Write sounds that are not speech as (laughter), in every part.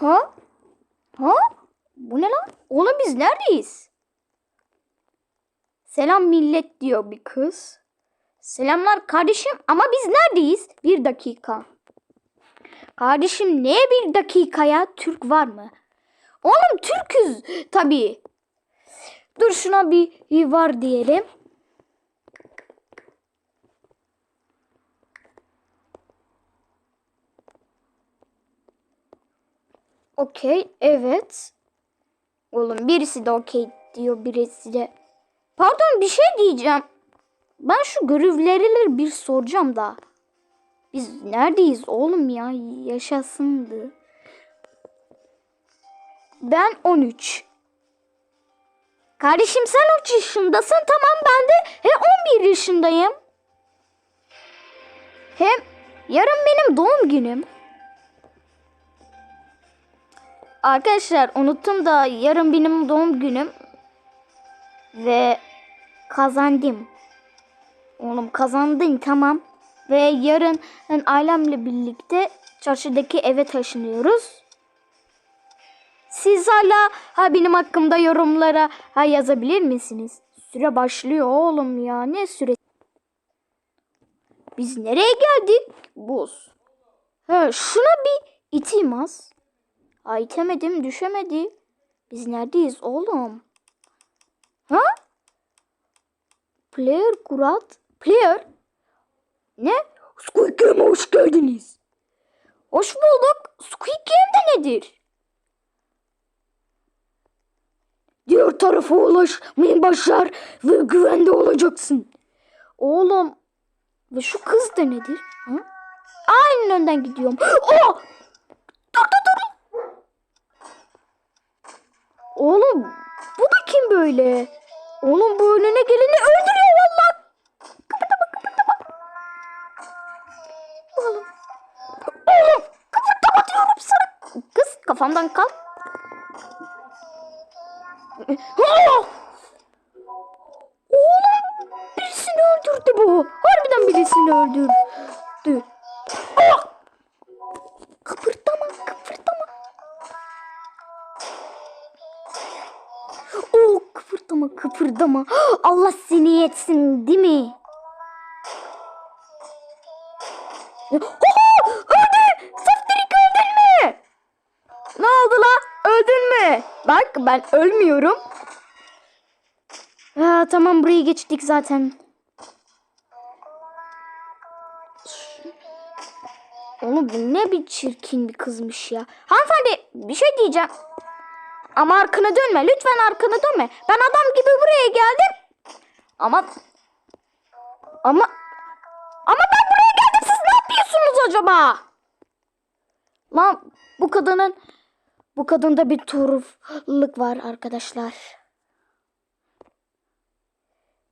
Ha? Ha? Bu ne lan? Oğlum biz neredeyiz? Selam millet diyor bir kız. Selamlar kardeşim ama biz neredeyiz? Bir dakika. Kardeşim neye bir dakikaya Türk var mı? Oğlum Türküz tabii. Dur şuna bir var diyelim. Okey, evet. Oğlum birisi de okey diyor, birisi de. Pardon bir şey diyeceğim. Ben şu görevlileri bir soracağım da. Biz neredeyiz oğlum ya? Yaşasındı. Ben 13. Kardeşim sen 3 yaşındasın. Tamam ben de he 11 yaşındayım. Hem yarın benim doğum günüm. Arkadaşlar unuttum da yarın benim doğum günüm. Ve kazandım. Oğlum kazandın tamam. Ve yarın ailemle birlikte çarşıdaki eve taşınıyoruz. Siz hala ha benim hakkımda yorumlara ha yazabilir misiniz? Süre başlıyor oğlum ya. Ne süre? Biz nereye geldik? Buz. Ha, şuna bir iteyim az. Ha itemedim düşemedi. Biz neredeyiz oğlum? Ha? Player Kurat. Player? Ne? Squid Game'e hoş geldiniz. Hoş bulduk. Squid Game de nedir? Diğer tarafa ulaşmayı başar ve güvende olacaksın. Oğlum ve şu kız da nedir? Ha? Aynen önden gidiyorum. (gasps) Oh! Dur dur dur. Oğlum bu da kim böyle? Oğlum bu önüne geleni öldürüyor valla. Kıpırdama kıpırdama. Oğlum. Oğlum kıpırdama diyorum sana. Kız kafamdan kalk. Oh! Oğlum birisini öldürdü bu. Harbiden birisini öldürdü. Kıpırdama. Allah seni yetsin değil mi? Öldü! Saftirik öldün mü? Ne oldu la? Öldün mü? Bak ben ölmüyorum. Ha, tamam burayı geçtik zaten. Oğlum bu ne bir çirkin bir kızmış ya. Hanımefendi bir şey diyeceğim. Ama arkana dönme. Lütfen arkana dönme. Ben adam gibi buraya geldim. Ama ama ama ben buraya geldim. Siz ne yapıyorsunuz acaba? Lan bu kadının bu kadında bir tuhaflık var arkadaşlar.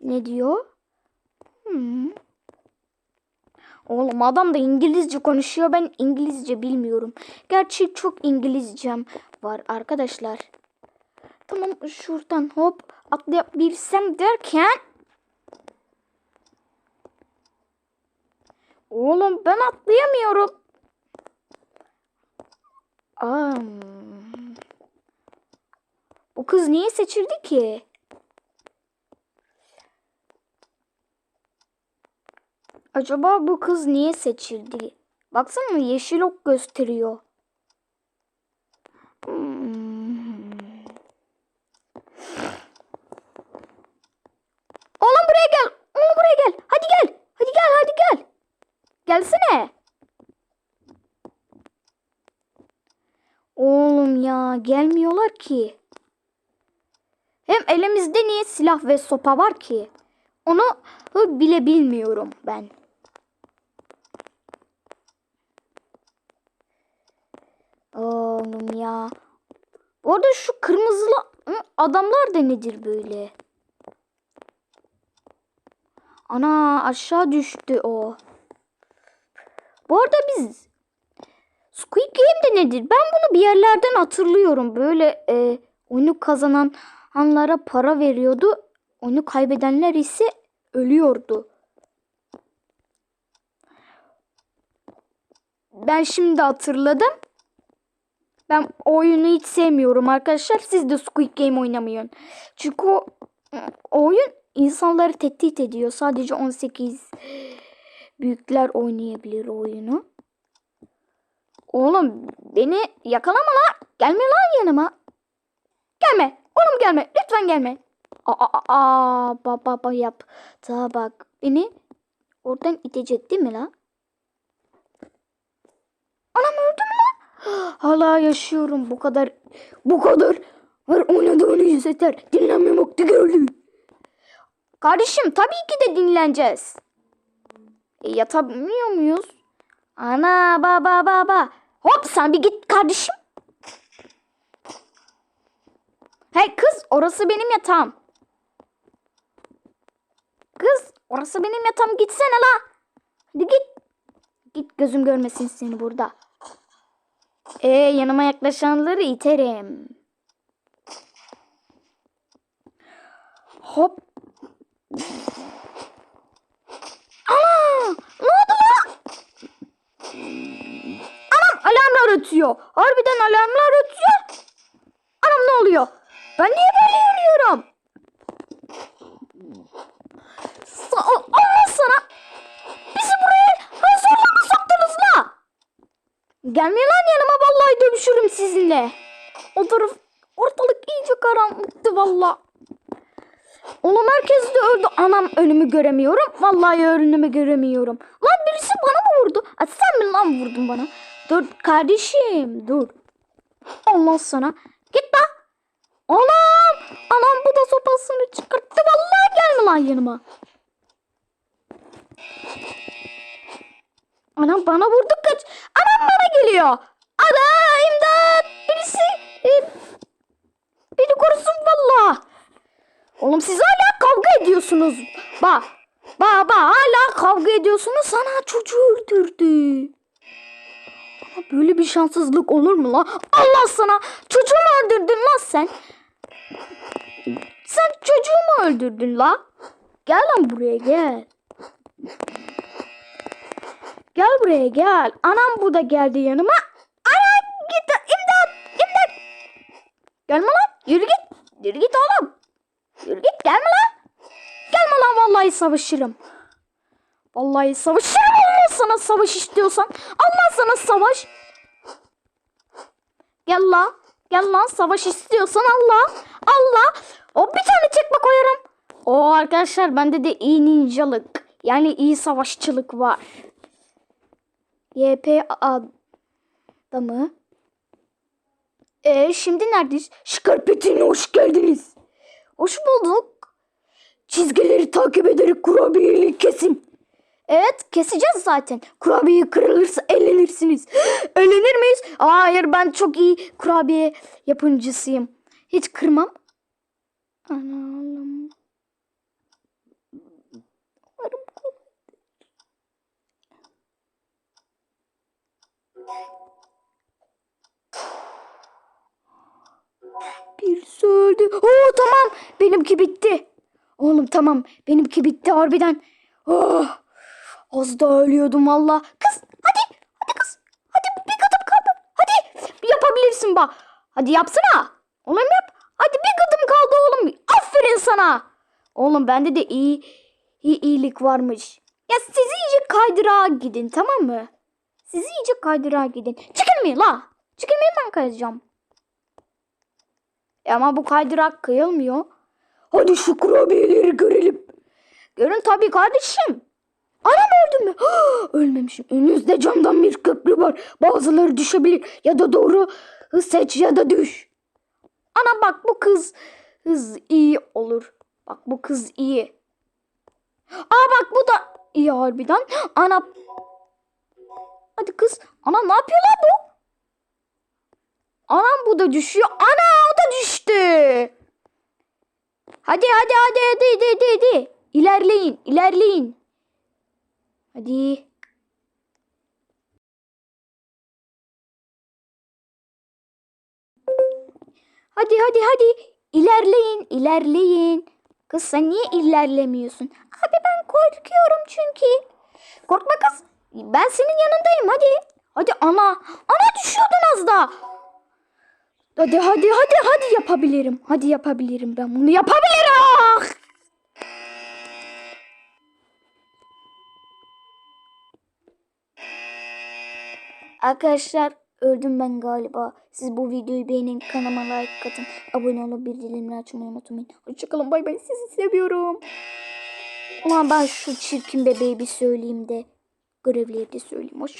Ne diyor? Hmm. Oğlum adam da İngilizce konuşuyor. Ben İngilizce bilmiyorum. Gerçi çok İngilizcem var arkadaşlar. Tamam şuradan hop atlayabilsem derken Oğlum ben atlayamıyorum. Aa, bu kız niye seçildi ki? Acaba bu kız niye seçildi? Baksana yeşil ok gösteriyor. Hmm. Oğlum buraya gel. Oğlum buraya gel. Hadi gel. Hadi gel hadi gel. Gelsene. Oğlum ya gelmiyorlar ki. Hem elimizde niye silah ve sopa var ki? Onu bile bilmiyorum ben. Oğlum ya. Orada şu kırmızılı adamlar da nedir böyle? Ana aşağı düştü o. Bu arada biz Squid Game de nedir? Ben bunu bir yerlerden hatırlıyorum. Böyle e, oyunu kazananlara para veriyordu. Oyunu kaybedenler ise ölüyordu. Ben şimdi hatırladım. Ben oyunu hiç sevmiyorum arkadaşlar. Siz de Squid Game oynamayın. Çünkü o, oyun insanları tehdit ediyor. Sadece 18 büyükler oynayabilir oyunu. Oğlum beni yakalama lan. Gelme lan yanıma. Gelme. Oğlum gelme. Lütfen gelme. Aa, aa, aa, ba, ba, ba yap. Ta bak. Beni oradan itecek değil mi lan? Anam öldü? Hala yaşıyorum. Bu kadar bu kadar var oynadığını yeter. Dinlenme vakti geldi. Kardeşim tabii ki de dinleneceğiz. E, yatamıyor muyuz? Ana baba baba. Hop sen bir git kardeşim. Hey kız orası benim yatağım. Kız orası benim yatağım gitsene la. Hadi git. Git gözüm görmesin seni burada. Ee yanıma yaklaşanları iterim. Hop. Ana! Ne oldu la? Anam alarmlar ötüyor. Harbiden alarmlar ötüyor. Anam ne oluyor? Ben niye böyle yürüyorum? Sa Gelmeyin lan yanıma vallahi dövüşürüm sizinle. O taraf ortalık iyice karanlıktı valla. Oğlum herkes de öldü. Anam önümü göremiyorum. Vallahi önümü göremiyorum. Lan birisi bana mı vurdu? Ha, sen mi lan vurdun bana? Dur kardeşim dur. Allah sana. Git lan. Anam. Anam bu da sopasını çıkarttı. Vallahi gelme lan yanıma. Anam bana vurdu kaç. Geliyor. Ana imdat. Birisi e, beni korusun valla. Oğlum siz hala kavga ediyorsunuz. Bak. Bak bak hala kavga ediyorsunuz. Sana çocuğu öldürdü. Ama böyle bir şanssızlık olur mu lan? Allah sana. Çocuğumu öldürdün lan sen. Sen çocuğumu öldürdün la. Gel lan buraya gel. Gel buraya gel. Anam bu da geldi yanıma. Ana git imdat imdat. Gelme lan yürü git. Yürü git oğlum. Yürü git gelme lan. Gelme lan vallahi savaşırım. Vallahi savaşırım Allah sana savaş istiyorsan. Allah sana savaş. Gel la. Gel lan savaş istiyorsan Allah. Allah. O bir tane çekme koyarım. O arkadaşlar bende de iyi ninjalık. Yani iyi savaşçılık var. YP adamı. E şimdi neredeyiz? Şkarpetine hoş geldiniz. Hoş bulduk. Çizgileri takip ederek kurabiyeyi kesin. Evet keseceğiz zaten. Kurabiye kırılırsa eğlenirsiniz. (gasps) Eğlenir miyiz? Hayır ben çok iyi kurabiye yapımcısıyım. Hiç kırmam. Analım. Birisi öldü. Oo tamam. Benimki bitti. Oğlum tamam. Benimki bitti harbiden. Oh. Az da ölüyordum valla. Kız hadi. Hadi kız. Hadi bir kadın kaldı. Hadi. Yapabilirsin bak. Hadi yapsana. Oğlum yap. Hadi bir kadın kaldı oğlum. Aferin sana. Oğlum bende de iyi, iyi iyilik varmış. Ya siz iyice kaydırağa gidin tamam mı? Siz iyice kaydırağa gidin. Çıkın mı la? Çıkın ben kayacağım. E ama bu kaydırak kıyılmıyor. Hadi şu kurabiyeleri görelim. Görün tabii kardeşim. Anam öldüm mü? (gasps) Ölmemişim. Önünüzde camdan bir köprü var. Bazıları düşebilir. Ya da doğru hız seç ya da düş. Ana bak bu kız hız iyi olur. Bak bu kız iyi. Aa bak bu da iyi harbiden. Ana Hadi kız. Ana ne yapıyor lan bu? Anam bu da düşüyor. Ana düştü. Hadi hadi hadi hadi hadi hadi. hadi. İlerleyin ilerleyin. Hadi. Hadi hadi hadi. İlerleyin ilerleyin. Kız sen niye ilerlemiyorsun? Abi ben korkuyorum çünkü. Korkma kız. Ben senin yanındayım hadi. Hadi ana. Ana düşüyordun az da. Hadi hadi hadi hadi yapabilirim. Hadi yapabilirim ben bunu yapabilirim. Arkadaşlar öldüm ben galiba. Siz bu videoyu beğenin, kanalıma like atın. Abone olup bildirimleri açmayı unutmayın. Hoşçakalın bay bay sizi seviyorum. Ulan ben şu çirkin bebeği bir söyleyeyim de görevliye de söyleyeyim. Hoşçakalın.